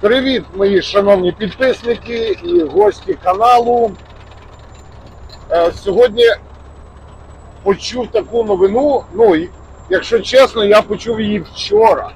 Привіт, мої шановні підписники і гості каналу. Е, Сьогодні почув таку новину. Ну, якщо чесно, я почув її вчора.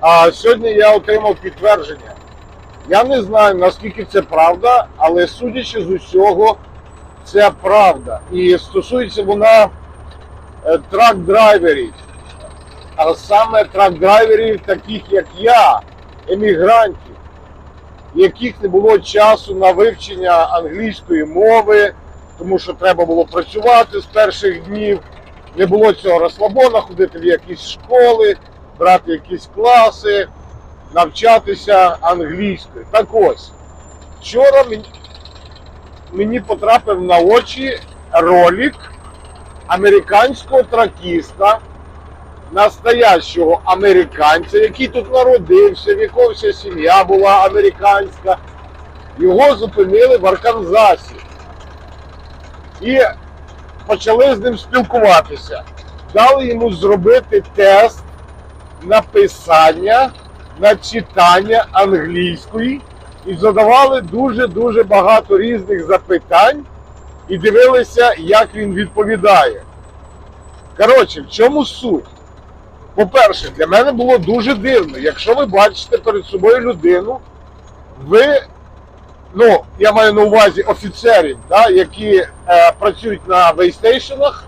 А сьогодні я отримав підтвердження. Я не знаю, наскільки це правда, але судячи з усього, це правда. І стосується вона трак-драйверів. А саме трак-драйверів, таких як я, емігрантів, яких не було часу на вивчення англійської мови, тому що треба було працювати з перших днів, не було цього розслабона, ходити в якісь школи, брати якісь класи, навчатися англійською. Так ось, вчора мені, потрапив на очі ролик американського тракіста настоящого американця, який тут народився, в якого вся сім'я була американська. Його зупинили в Арканзасі і почали з ним спілкуватися. Дали йому зробити тест на писання, на читання англійської і задавали дуже-дуже багато різних запитань і дивилися, як він відповідає. Коротше, в чому суть? По-перше, для мене було дуже дивно, якщо ви бачите перед собою людину, ви, ну, я маю на увазі офіцерів, да, які е, працюють на вейстейшенах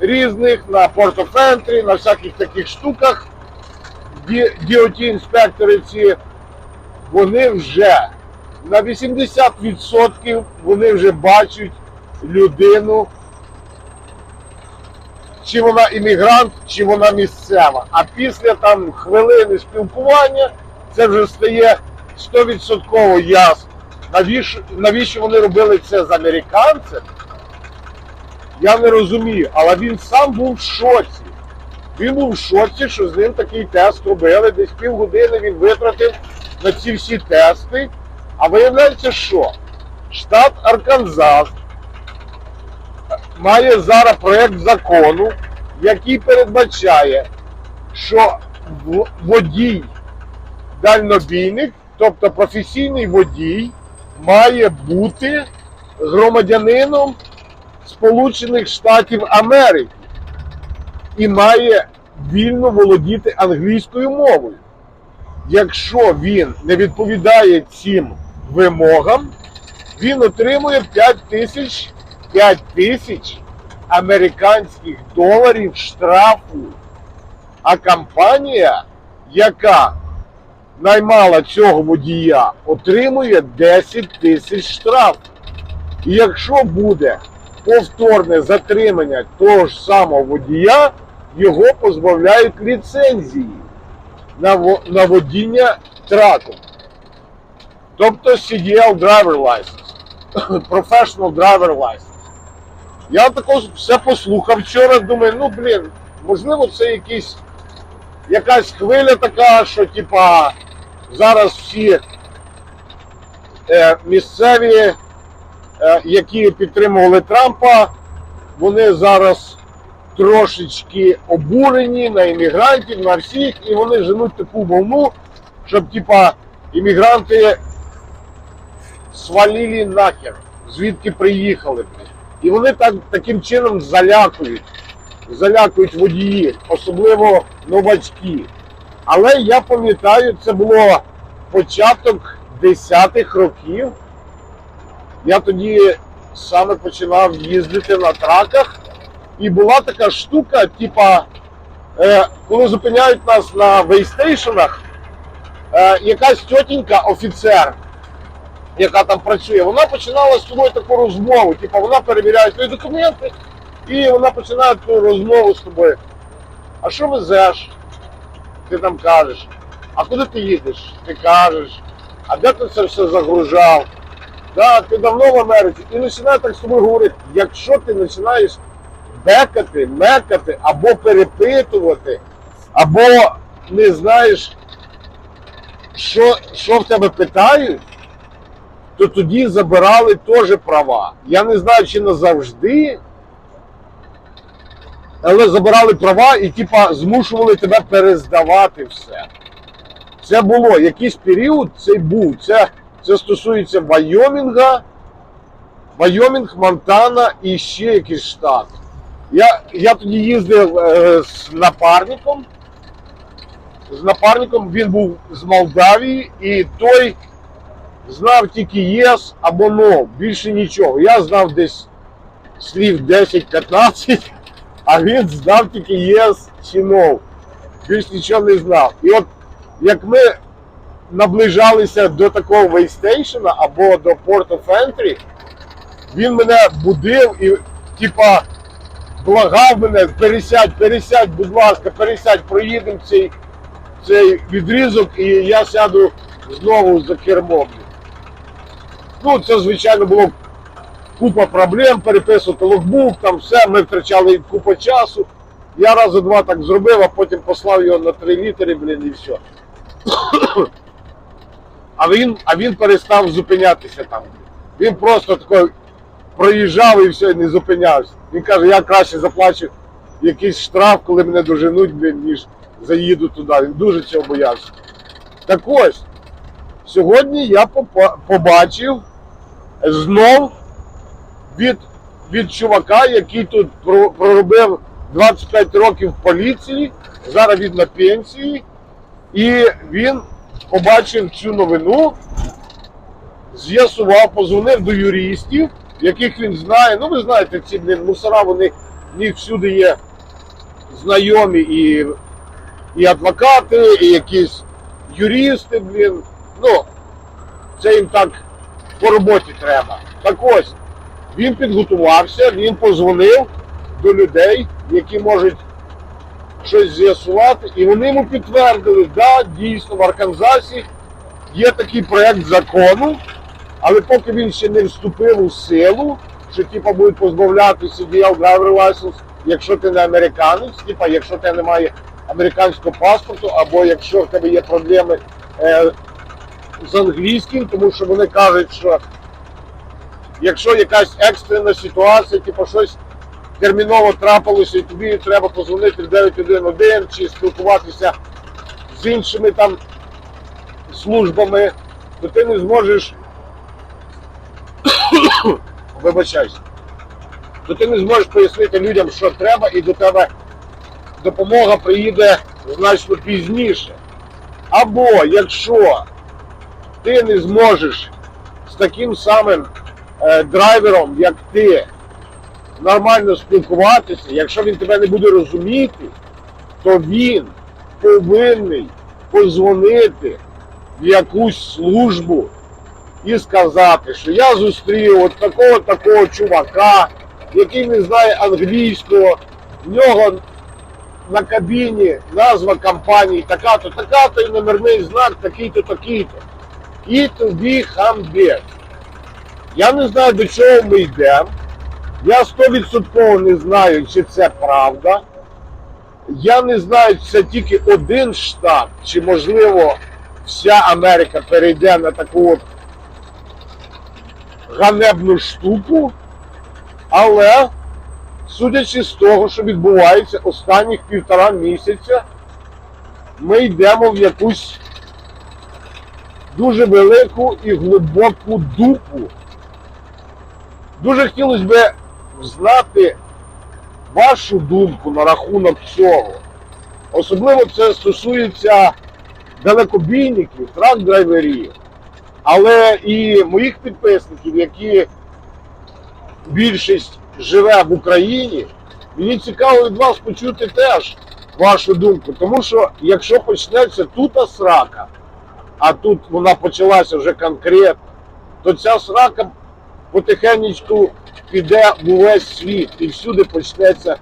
різних, на Entry, на всяких таких штуках, DOT інспектори ці, вони вже на 80% вони вже бачать людину чи вона іммігрант, чи вона місцева. А після там хвилини спілкування це вже стає 100% ясно. Навіщо, навіщо вони робили це з американцем? Я не розумію, але він сам був в шоці. Він був в шоці, що з ним такий тест робили. Десь півгодини він витратив на ці всі тести. А виявляється, що штат Арканзас має зараз проєкт закону, який передбачає, що водій дальнобійник, тобто професійний водій, має бути громадянином Сполучених Штатів Америки і має вільно володіти англійською мовою. Якщо він не відповідає цим вимогам, він отримує 5 тисяч 5 тисяч американських доларів штрафу. А компанія, яка наймала цього водія, отримує 10 тисяч штрафу. І якщо буде повторне затримання того ж самого водія, його позбавляють ліцензії на водіння траком. Тобто CDL Driver License. Professional Driver License. Я також все послухав вчора, думаю, ну блін, можливо, це якісь, якась хвиля така, що типа зараз всі е, місцеві, е, які підтримували Трампа, вони зараз трошечки обурені на іммігрантів, на всіх, і вони женуть таку волну, щоб типа іммігранти свалили нахер, звідки приїхали. блін. І вони так, таким чином залякують, залякують водіїв, особливо новачки. Але я пам'ятаю, це було початок 10-х років. Я тоді саме починав їздити на траках, і була така штука, типа, е, коли зупиняють нас на вейстейшенах, е, якась тітенька, офіцер, яка там працює, вона починала з тобою таку розмову. Типу вона перевіряє твої документи, і вона починає таку розмову з тобою. А що везеш? Ти там кажеш. А куди ти їдеш? Ти кажеш. А де ти це все загружав? Да, ти давно в Америці. І починає так з тобою говорити. Якщо ти починаєш бекати, мекати, або перепитувати, або не знаєш, що, що в тебе питають, то тоді забирали теж права. Я не знаю, чи назавжди, але забирали права і типа змушували тебе перездавати все. Це було якийсь період, цей був. Це, це стосується Вайомінга, Вайомінг, Монтана і ще якийсь штат. Я, я тоді їздив е, з напарником. З напарником він був з Молдавії, і той знав тільки єс або no, більше нічого. Я знав десь слів 10-15, а він знав тільки єс чи no. Більш нічого не знав. І от як ми наближалися до такого вейстейшена або до Port of Entry, він мене будив і типа благав мене, пересядь, пересядь, будь ласка, пересядь, проїдемо цей, цей відрізок, і я сяду знову за кермом. Ну, це, звичайно, було купа проблем, переписувати логбук, там все, ми втрачали купу часу. Я рази два так зробив, а потім послав його на три літери, блін, і все. А він, а він перестав зупинятися там. Він просто такий проїжджав і все, не зупинявся. Він каже, я краще заплачу якийсь штраф, коли мене доженуть, блін, ніж заїду туди. Він дуже цього боявся. Так ось, сьогодні я побачив знов від, від чувака, який тут проробив 25 років в поліції, зараз він на пенсії, і він побачив цю новину, з'ясував, позвонив до юристів, яких він знає. Ну, ви знаєте, ці мусора, вони в них всюди є знайомі і, і адвокати, і якісь юристи, блін. Ну, це їм так по роботі треба. Так ось, він підготувався, він позвонив до людей, які можуть щось з'ясувати, і вони йому підтвердили, да, дійсно в Арканзасі є такий проект закону, але поки він ще не вступив у силу, що типа будуть позбавлятися CDL driver license, якщо ти не американець, типа якщо в тебе немає американського паспорту, або якщо в тебе є проблеми е, з англійським, тому що вони кажуть, що якщо якась екстрена ситуація, типу щось терміново трапилося, і тобі треба позвонити в 911 чи спілкуватися з іншими там службами, то ти не зможеш. Вибачайся. То ти не зможеш пояснити людям, що треба, і до тебе допомога приїде значно пізніше. Або якщо ти не зможеш з таким самим е, драйвером, як ти, нормально спілкуватися, якщо він тебе не буде розуміти, то він повинен позвонити в якусь службу і сказати, що я зустрів от такого такого чувака, який не знає англійського, в нього на кабіні назва компанії така-то, така-то і номерний знак такий-то, такий-то. І тобі хамбет. Я не знаю, до чого ми йдемо. Я стовідсотково не знаю, чи це правда. Я не знаю, чи це тільки один штат, чи можливо вся Америка перейде на таку от ганебну штуку. Але, судячи з того, що відбувається останніх півтора місяця, ми йдемо в якусь дуже велику і глибоку дупу. Дуже хотілося б знати вашу думку на рахунок цього. Особливо це стосується далекобійників, трак-драйверів, але і моїх підписників, які більшість живе в Україні. Мені цікаво від вас почути теж вашу думку. Тому що якщо почнеться тут срака, а тут вона почалася вже конкретно, то ця срака потихеньку піде в увесь світ і всюди почнеться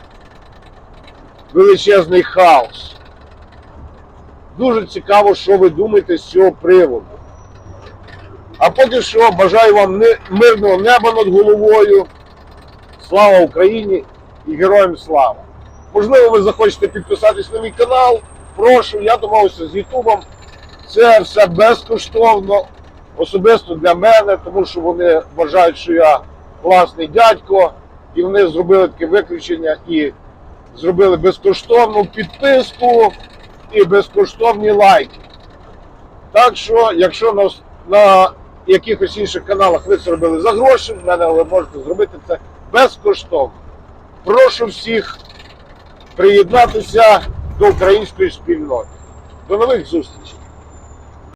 величезний хаос. Дуже цікаво, що ви думаєте з цього приводу. А поки що бажаю вам мирного неба над головою. Слава Україні і героям слава! Можливо, ви захочете підписатись на мій канал. Прошу, я домовився з Ютубом. Це все безкоштовно, особисто для мене, тому що вони вважають, що я класний дядько, і вони зробили таке виключення і зробили безкоштовну підписку і безкоштовні лайки. Так що, якщо на, на якихось інших каналах ви це робили за гроші, в мене ви можете зробити це безкоштовно. Прошу всіх приєднатися до української спільноти. До нових зустрічей!